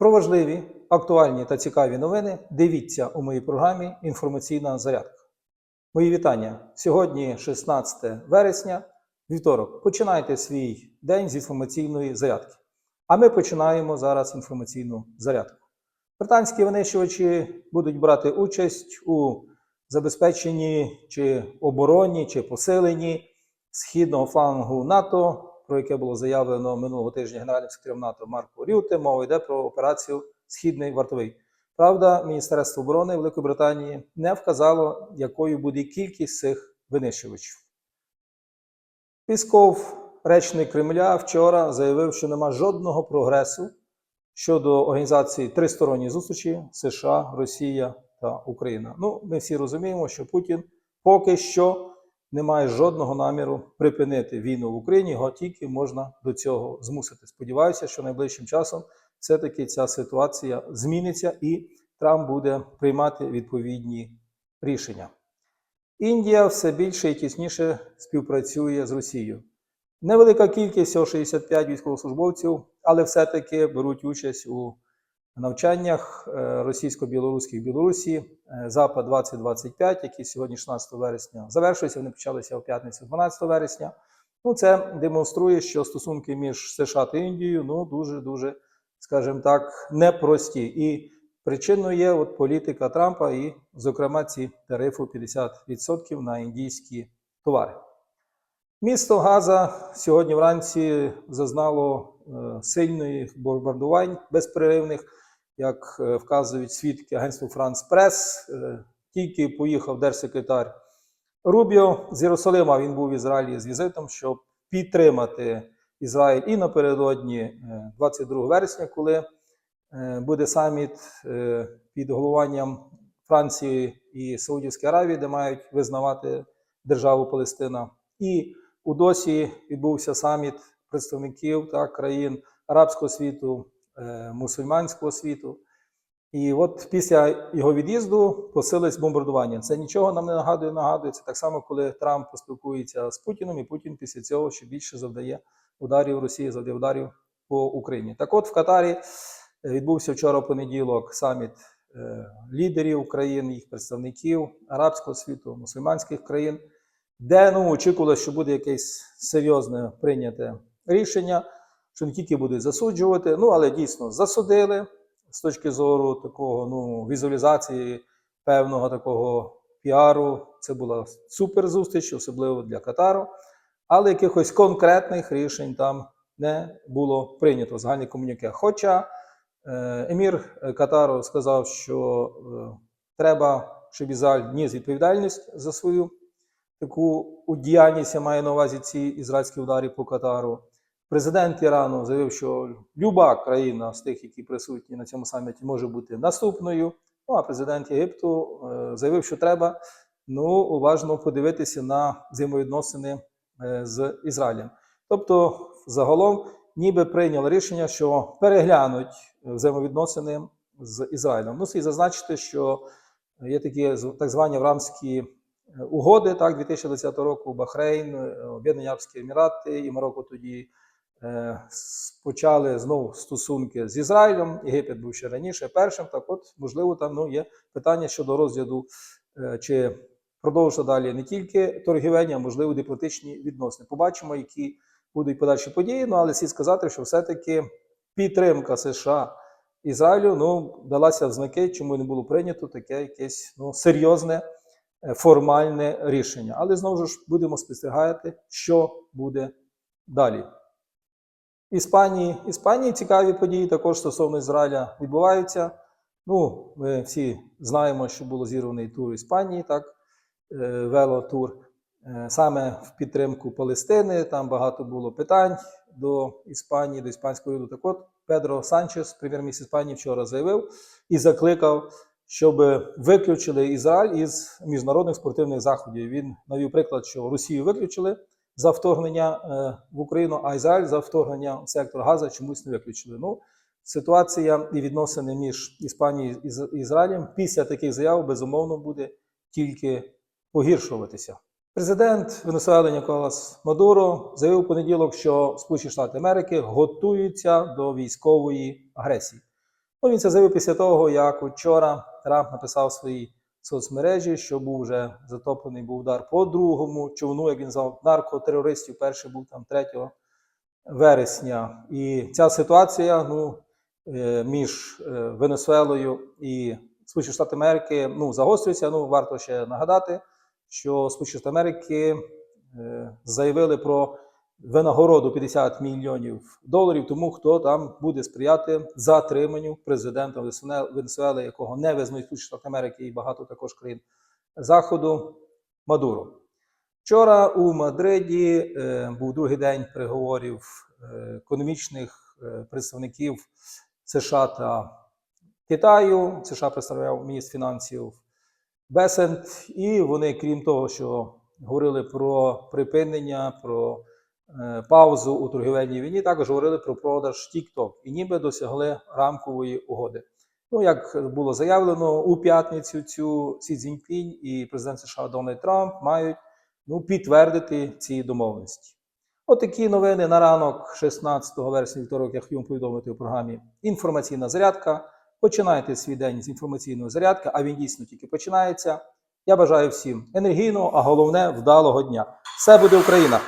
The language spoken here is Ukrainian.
Про важливі, актуальні та цікаві новини дивіться у моїй програмі Інформаційна зарядка. Мої вітання. Сьогодні 16 вересня, вівторок. Починайте свій день з інформаційної зарядки. А ми починаємо зараз інформаційну зарядку. Британські винищувачі будуть брати участь у забезпеченні чи обороні, чи посиленні східного флангу НАТО, про яке було заявлено минулого тижня генеральним секретарем НАТО Марко Рюте. Мова йде про операцію Східний вартовий. Правда, Міністерство оборони Великої Британії не вказало, якою буде кількість цих винищувачів. Пісков, речник Кремля, вчора заявив, що нема жодного прогресу щодо організації тристоронньої зустрічі США, Росія та Україна. Ну, ми всі розуміємо, що Путін поки що не має жодного наміру припинити війну в Україні, його тільки можна до цього змусити. Сподіваюся, що найближчим часом все-таки ця ситуація зміниться і Трамп буде приймати відповідні рішення. Індія все більше і тісніше співпрацює з Росією. Невелика кількість, всього 65 військовослужбовців, але все-таки беруть участь у навчаннях е, російсько-білоруських Білорусі е, Запад 2025, які сьогодні, 16 вересня, завершуються. Вони почалися у п'ятницю, 12 вересня. Ну, це демонструє, що стосунки між США та Індією ну дуже дуже, скажімо так, непрості. І причиною є от політика Трампа і, зокрема, ці тарифи 50% на індійські товари. Місто Газа сьогодні вранці зазнало е, сильних бомбардувань безперервних, як е, вказують свідки агентства Франс Прес. Е, Тільки поїхав держсекретар Рубіо з Єрусалима. Він був в Ізраїлі з візитом, щоб підтримати Ізраїль і напередодні е, 22 вересня, коли е, буде саміт е, під головуванням Франції і Саудівської Аравії, де мають визнавати державу Палестина. І у досі відбувся саміт представників та країн арабського світу, е, мусульманського світу. І от після його від'їзду посилились бомбардування. Це нічого нам не нагадує. Нагадує це так само, коли Трамп поспілкується з Путіним, і Путін після цього ще більше завдає ударів Росії, завдає ударів по Україні. Так, от в Катарі відбувся вчора понеділок саміт е, лідерів країн, їх представників арабського світу, мусульманських країн де ну, очікували, що буде якесь серйозне прийняте рішення, що не тільки будуть засуджувати, ну але дійсно засудили з точки зору такого ну, візуалізації певного такого піару. Це була супер зустріч, особливо для Катару. Але якихось конкретних рішень там не було прийнято загальне комуніке. Хоча е, емір Катару сказав, що е, треба, щоб Ізраїль ніс відповідальність за свою таку діяльність я маю на увазі ці ізраїльські удари по Катару. Президент Ірану заявив, що люба країна з тих, які присутні на цьому саміті, може бути наступною. Ну а президент Єгипту е, заявив, що треба ну, уважно подивитися на взаємовідносини е, з Ізраїлем. Тобто, загалом, ніби прийняли рішення, що переглянуть взаємовідносини з Ізраїлем. Ну, слід зазначити, що є такі так звані аврамські угоди так 2020 року Бахрейн, е, Об'єднані Арабські Емірати і Марокко тоді е, почали знову стосунки з Ізраїлем. Єгипет був ще раніше першим. Так, от можливо, там ну, є питання щодо розгляду е, чи продовжити далі не тільки торгівельні, а можливо дипломатичні відносини. Побачимо, які будуть подальші події. Ну але слід сказати, що все-таки підтримка США. Ізраїлю ну далася в знаки, чому не було прийнято таке якесь ну серйозне е, формальне рішення. Але знову ж будемо спостерігати, що буде далі. Іспанії, Іспанії цікаві події також стосовно Ізраїля відбуваються. Ну, ми всі знаємо, що було зірваний тур Іспанії, так, е, велотур, е, саме в підтримку Палестини. Там багато було питань до Іспанії, до іспанського уряду. Так от Педро Санчес, прем'єр-міністр Іспанії, вчора заявив і закликав, щоб виключили Ізраїль із міжнародних спортивних заходів. Він навів приклад, що Росію виключили за вторгнення е, в Україну, а Ізраїль за вторгнення в сектор Газа чомусь не виключили. Ну, ситуація і відносини між Іспанією і Ізраїлем після таких заяв безумовно буде тільки погіршуватися. Президент Венесуели Ніколас Мадуро заявив у понеділок, що Сполучені Штати Америки готуються до військової агресії. Ну, він це заявив після того, як вчора Трамп написав своїй соцмережі, що був вже затоплений був удар по другому човну, як він назвав, наркотерористів. Перший був там 3 вересня. І ця ситуація ну, е, між е, Венесуелою і Сполучені Штати Америки ну, загострюється. Ну, варто ще нагадати, що Сполучені Штати Америки е, заявили про винагороду 50 мільйонів доларів тому, хто там буде сприяти затриманню президента Венесуели, якого не визнають Сполучені Штати Америки і багато також країн Заходу Мадуро. Вчора у Мадриді е, був другий день переговорів е, економічних е, представників США та Китаю. США представляв міністр фінансів Бесент, і вони, крім того, що говорили про припинення, про паузу у торгівельній війні, також говорили про продаж TikTok і ніби досягли рамкової угоди. Ну, як було заявлено, у п'ятницю цю Сі Цзіньпінь і президент США Дональд Трамп мають ну, підтвердити ці домовленості. Отакі новини на ранок 16 вересня вівторок, я хотів повідомити у програмі Інформаційна зарядка. Починайте свій день з інформаційної зарядки, а він дійсно тільки починається. Я бажаю всім енергійного, а головне вдалого дня. Все буде Україна!